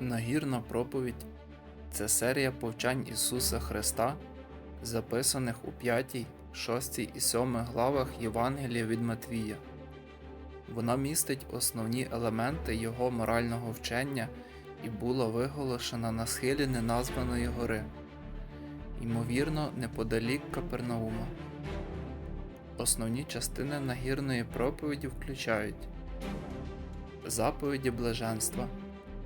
Нагірна проповідь це серія повчань Ісуса Христа, записаних у 5, 6 і 7 главах Євангелія від Матвія. Вона містить основні елементи його морального вчення і була виголошена на схилі неназваної гори, ймовірно, неподалік Капернаума. Основні частини нагірної проповіді включають заповіді блаженства.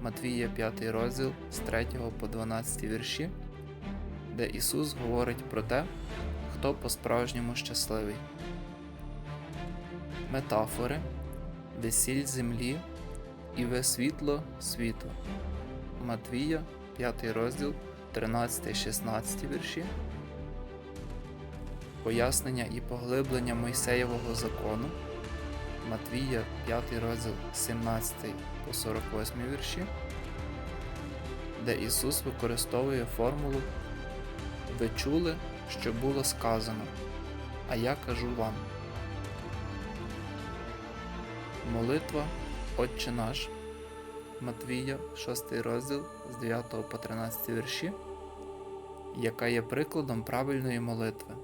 Матвія 5 розділ з 3 по 12 вірші, де Ісус говорить про те, хто по-справжньому щасливий. Метафори де сіль землі і ви світло світу. Матвія 5 розділ 13-16 вірші. Пояснення і поглиблення Мойсеєвого закону. Матвія 5 розділ 17 по 48 вірші, де Ісус використовує формулу Ви чули, що було сказано, а я кажу вам. Молитва Отче наш Матвія 6 розділ з 9 по 13 вірші, яка є прикладом правильної молитви.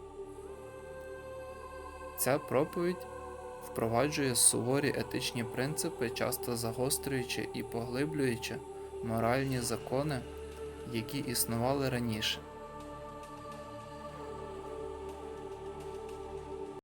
Ця проповідь впроваджує суворі етичні принципи, часто загострюючи і поглиблюючи моральні закони, які існували раніше.